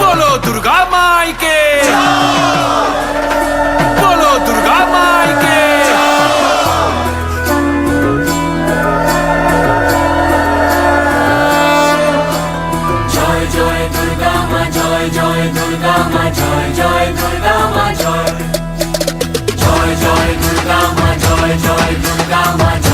বলো দুর্গা মাইকে বলো দুর্গা মাইকে জয় জয় দুর্গা মা, জয় জয় দুর্গা মা, জয় জয় দুর্গা মা, জয়। জয় জয় দুর্গা মা, জয় জয় দুর্গা মা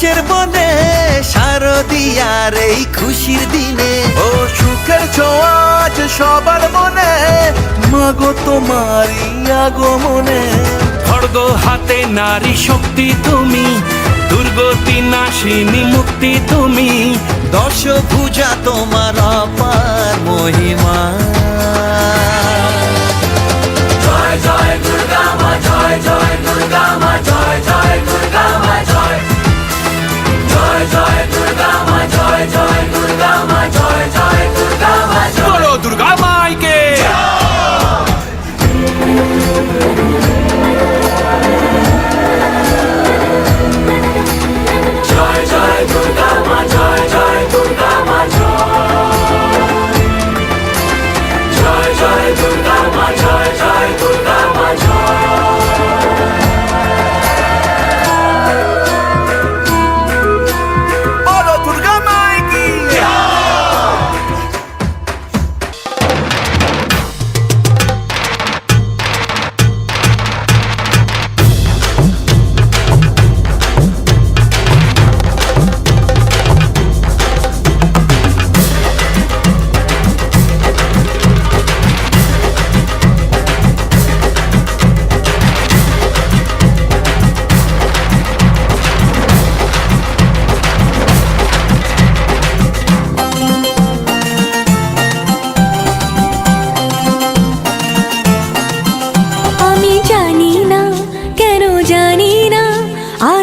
ওই কাশের বনে শারদিয়ার এই খুশির দিনে। ও সুখের ছোঁয়াজ সবার মনে মাগো তোমারই আগমনে। খড়গ হাতে নারী শক্তি তুমি দুর্গতি নাশিনী মুক্তি তুমি দশ পূজা তোমার অপার মহিমা।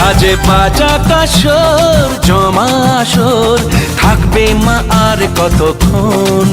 আজ পাজা কাশোর জমা আসর থাকবে মা আর কতক্ষণ?